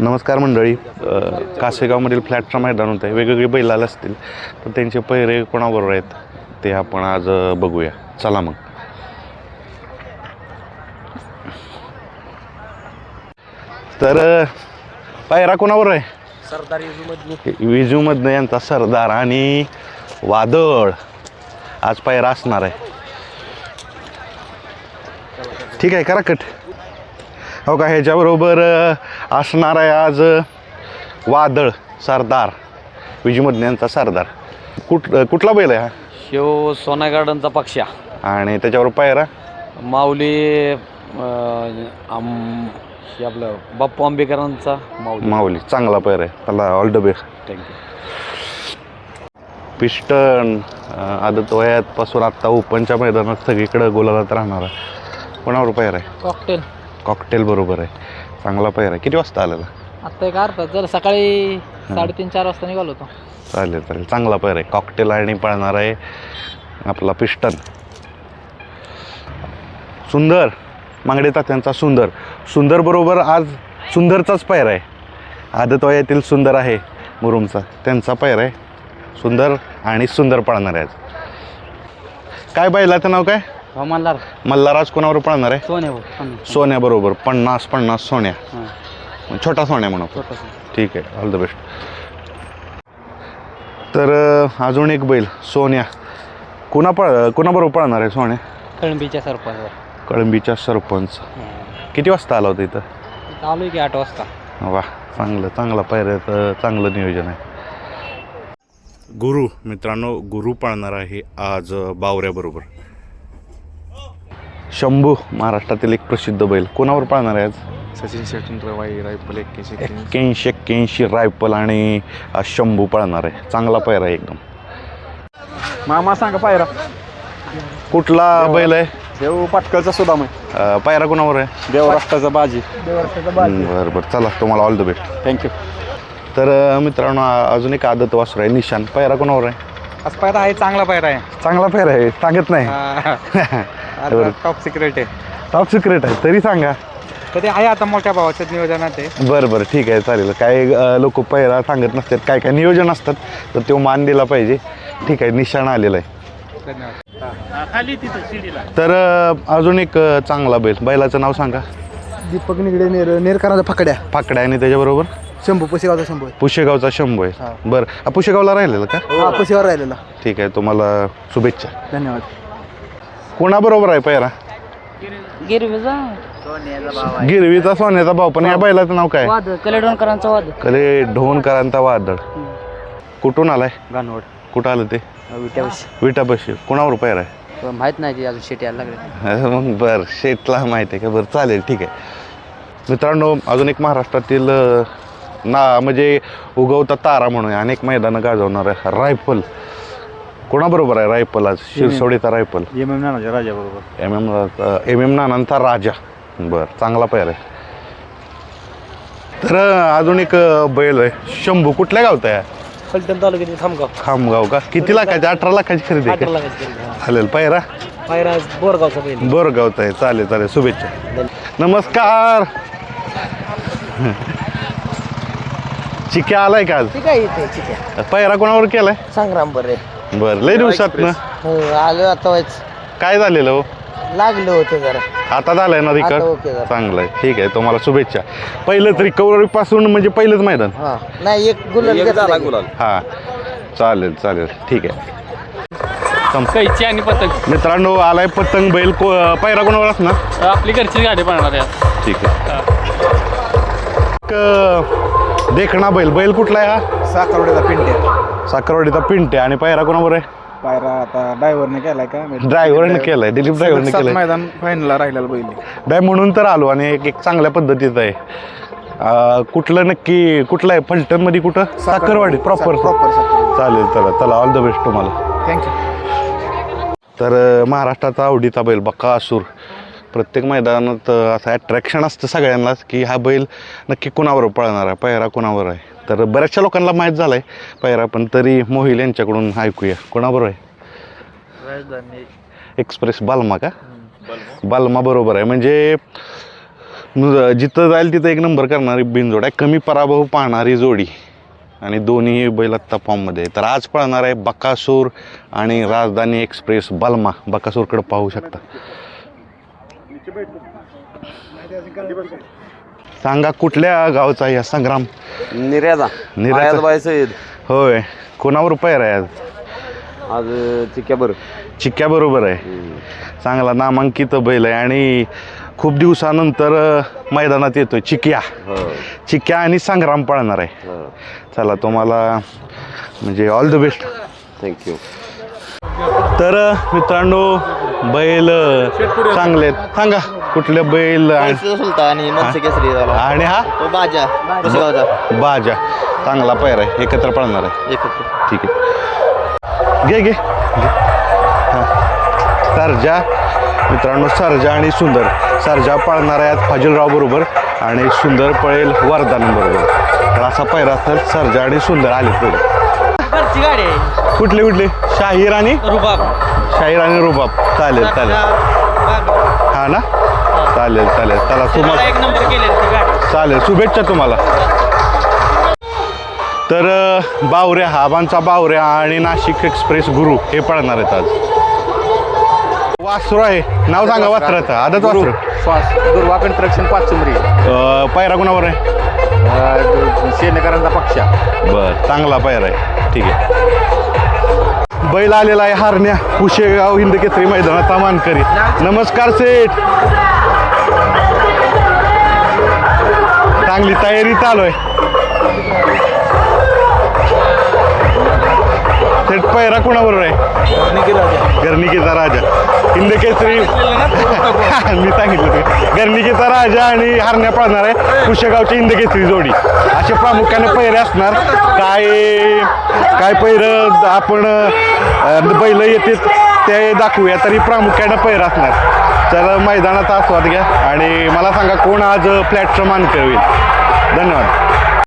नमस्कार मंडळी. कासेगावमधील फ्लॅटचं मैदान होतं आहे. वेगवेगळे बैल आले असतील तर त्यांचे पैरे कोणाबरोबर आहेत ते आपण आज बघूया. चला मग. तर पायरा कोणाबरोबर आहे? सरदार विजूमधनं यांचा सरदार आणि वादळ आज पायरा असणार आहे. ठीक आहे करा कट. हो का ह्याच्याबरोबर असणार आहे आज वादळ सरदार यांचा सरदार. कुठ कुठला बैल आहे हा? शिव सोना गार्डनचा पक्षा आणि त्याच्यावर पायरा? माऊली अं, आम- हे आपलं बाप्पू आंबेकरांचा माऊली. माऊली चांगला पायरा आहे. त्याला all the best thank you piston अ, आदत वयातपासून आत्ता ओपनच्या मैदानात सगळीकडे गोलालात राहणार आहे कोणावर पायरा आहे? कॉकटेल कॉकटेल बरोबर आहे. चांगला पायरा आहे. किती वाजता आलेला? आत्ता एक अर्धा. जर सकाळी साडेतीन चार वाजता निघालो होतो. चालेल चालेल. चांगला पायरा आहे. कॉकटेल आणि पळणार आहे आपला पिस्टन. सुंदर. मांगडे तात्यांचा सुंदर. सुंदर बरोबर आज सुंदरचाच पायरा आहे. आदत वयातील सुंदर आहे मुरुमचा. त्यांचा पायरा आहे. सुंदर आणि सुंदर पळणार आहे आज. काय बैलाचं नाव काय? मल्हार. मल्हाराज कोणावर पळणार आहे? सोने हो सोन्याबरोबर पन्नास पन्नास सोन्या. छोटा सोन्या म्हणून ठीक आहे. ऑल द बेस्ट तर अजून एक बैल सोन्या. कुणा पळ कुणाबरोबर पळणार आहे सोन्या? कळंबीच्या सरपंच. कळंबीच्या सरपंच. किती वाजता आला होता इथं? आलोय की आठ वाजता. वा चांगलं चांगला पायऱ्याचं चांगलं नियोजन आहे. गुरु मित्रांनो गुरु पाळणार आहे आज बावऱ्याबरोबर. शंभू महाराष्ट्रातील एक प्रसिद्ध बैल. कोणावर पाळणार आहे आज? सचिन शेट्टी रवाई रायफल एक्क्याऐंशी एक्क्याऐंशी. एक्क्याऐंशी एक्क्याऐंशी रायफल आणि शंभू पळणार आहे. चांगला पायरा आहे एकदम. मामा सांगा पायरा. कुठला बैल आहे? देव पाटकळचा सुद्धा मग अं, पायरा कोणावर आहे? देवराष्ट्राचा बाजी. बरं बरं. चला तुम्हाला ऑल द बेस्ट थँक्यू तर अं, मित्रांनो आ- अजून एक आदत वासर आहे निशान. पायरा कोणावर आहे? आज पायरा आहे चांगला पायरा आहे. चांगला पायरा आहे. सांगत नाही. टॉप सिक्रेट आहे. टॉप सिक्रेट आहे तरी सांगा. तर ते आहे आता मोठ्या भावाच्या नियोजनात आहे? बरं बरं ठीक आहे चालेल. काय लोक पायरा सांगत नसतात काय काय नियोजन असतात तर तो मान दिला पाहिजे. ठीक आहे निशाण आलेला आहे. धन्यवाद. तर अं, अजून एक अं, चांगला बैल. बैलाचं नाव सांगा. दीपक निगडे नेर नेरकरांचा फकड्या. फाकड्या आणि त्याच्याबरोबर? शंभू पुसेगावचा शंभू आहे. पुशेगावचा शंभू आहे. बरं. पुशेगावला राहिलेलं का? हा पुसेगाव राहिलेला. ठीक आहे तुम्हाला शुभेच्छा. धन्यवाद. कोणाबरोबर आहे पायरा गिरवीचा? गिरवीचा सोन्याचा भाऊ. पण या बैलाचं नाव काय? वाद. कलेडोनकरांचा वाद. कले ढोणकरांचा वादळ कुठून आलाय? गानवड कुठं आलं ते? विट्यावशी विटापाशी कोणावर पायरा आहे? माहीत नाही ती अजून शेट यायला लागले. मग बरं शेतला माहिती आहे का? बरं चालेल ठीक आहे. मित्रांनो अजून एक महाराष्ट्रातील अं, ना म्हणजे उगवता तारा म्हणून आहे. अनेक मैदानं गाजवणार आहे रायफल. कोणाबरोबर आहे रायफल आज? शिरसोडीचा रायफल? एम एम नानाच्या राजा बरोबर एम एम एम एम नानांचा राजा. बरं चांगला पैर आहे. तर अजून एक बैल आहे. शंभू कुठल्या गावचा आहे? फलटण तालुक्यात थांबगाव खामगाव का? किती लाखाची? अठरा लाखाची खरेदी आहे का? चालेल पायरा? पायरा बोरगावचा बैल बरं गावचा आहे. चालेल चालेल. शुभेच्छा. नमस्कार. चिक्या आलाय का आज? ठीक आहे इथे ठीक आहे पायरा कोणावर केलाय? संग्राम बरे बरं लय दिवसात ना हो आलो आता व्हायच काय झालेलं हो? लागलं होतं जरा. आता झालंय ना आता रिकॉर्ड झालं. चांगलं आहे. ठीक आहे तुम्हाला शुभेच्छा. पहिलंच रिकव्हरी पासून म्हणजे पहिलंच मैदान? हा नाही एक गुलाल घेतला की. हा. चालेल चालेल. ठीक आहे. कैची आणि पतंग. मित्रांनो आलाय पतंग बैल. को पायरा कोणावर असणार? आपली घरची गाडी पडणार आहे. ठीक आहे. एक, अं, देखणा बैल. बैल कुठला आहे हा? साखरवड्याचा पिंट्या. साखरवाडीचा पिंटे आणि पायरा कोणावर आहे? पायरा आता ड्रायव्हरने केलाय का? ड्रायव्हरने केलाय दिलीप ड्रायव्हरने सात केलाय. मैदान फायनलला राहिलेला बैल. नाही म्हणून तर आलो आणि एक एक चांगल्या पद्धतीचं आहे. अं, कुठलं नक्की कुठलं आहे? फलटणमध्ये कुठं? साखरवाडी प्रॉपर प्रॉपर चालेल चला चला ऑल द बेस्ट तुम्हाला. थँक्यू तर अं, महाराष्ट्राचा आवडीचा बैल बकासूर प्रत्येक मैदानात अं, असं अट्रॅक्शन असतं सगळ्यांनाच की हा बैल नक्की कुणावर पळणार आहे? पैरा कुणावर आहे? तर बऱ्याचशा लोकांना माहीत झालं आहे पैरा पण तरी मोहिल यांच्याकडून ऐकूया. कुणाबरोबर आहे? एक्सप्रेस बालमा का? बालमा. बरोबर आहे. म्हणजे जिथं जाईल तिथं एक नंबर करणारी बिनजोड आहे. कमी पराभव पाहणारी जोडी. आणि दोन्ही बैल आत्ता फॉर्ममध्ये. तर आज पळणार आहे बकासूर आणि राजधानी एक्सप्रेस बलमा. बकासूरकडे पाहू शकता. सांगा कुठल्या गावचा हा संग्राम निर्यादा. निर्यादा. आयातबाई सईद होय. कोणावर पैर आहे आज? आज चिक्क्याबर चिक्क्या बरोबर आहे. चांगला नामांकित बैल आहे आणि खूप दिवसानंतर अ, मैदानात येतोय चिक्या. चिक्या आणि संग्राम पळणार आहे. चला तुम्हाला म्हणजे ऑल द बेस्ट थँक्यू तर मित्रांनो बैल चांगले आहेत. सांगा कुठले बैल आणि हा. तो बाजा बाजा. चांगला पैर आहे. एकत्र पळणार आहे. एकत्र. ठीक आहे. घे घे. घे. हां. सरजा. मित्रांनो सरजा आणि सुंदर. सरजा पळणार आहे आज फाजीलराव बरोबर आणि सुंदर पळेल वरदान बरोबर. तर असा पहिरा असेल सरजा आणि सुंदर आले पुढे. गाडी आहे. कुठले कुठले? शाहीर आणि रुबाब. शाहीर आणि रुबाब. चालेल चालेल. हा ना? चालेल चालेल. चला तुम्हाला एक नंबर केले ती गाडी. चालेल शुभेच्छा तुम्हाला. तर बावऱ्या हाबांचा बावऱ्या आणि नाशिक एक्सप्रेस गुरु हे पळणार आहेत आज. वासरू आहे. नाव सांगा वासराचं. आदत वासरू. श्वास दुर्वा कंस्ट्रक्शन पाच चुमरी अ, पायरा कुणावर आहे? शेणकरांचा पक्षा. बर चांगला पायरा आहे. ठीक आहे. बैल आलेला आहे हारण्या. कुशेगाव हिंद केसरी मैदानाचा मानकरी नमस्कार सेठ. चांगली तयारी चालू आहे. सेठ पैरा कुणाबरोबर आहे? गर्णिकेचा राजा? हिंद मी सांगितलं ते. गर्निकेचा राजा आणि हरण्या पळणार आहे कुशेगावची हिंद केसरी जोडी. असे प्रामुख्याने पैरे असणार. काय काय पैरं आपण बैल येते ते दाखवूया. तरी प्रामुख्याने पैर असणार. तर मैदानाचा आस्वाद घ्या. आणि मला सांगा कोण आज फ्लॅटचं मानकर होईल? धन्यवाद.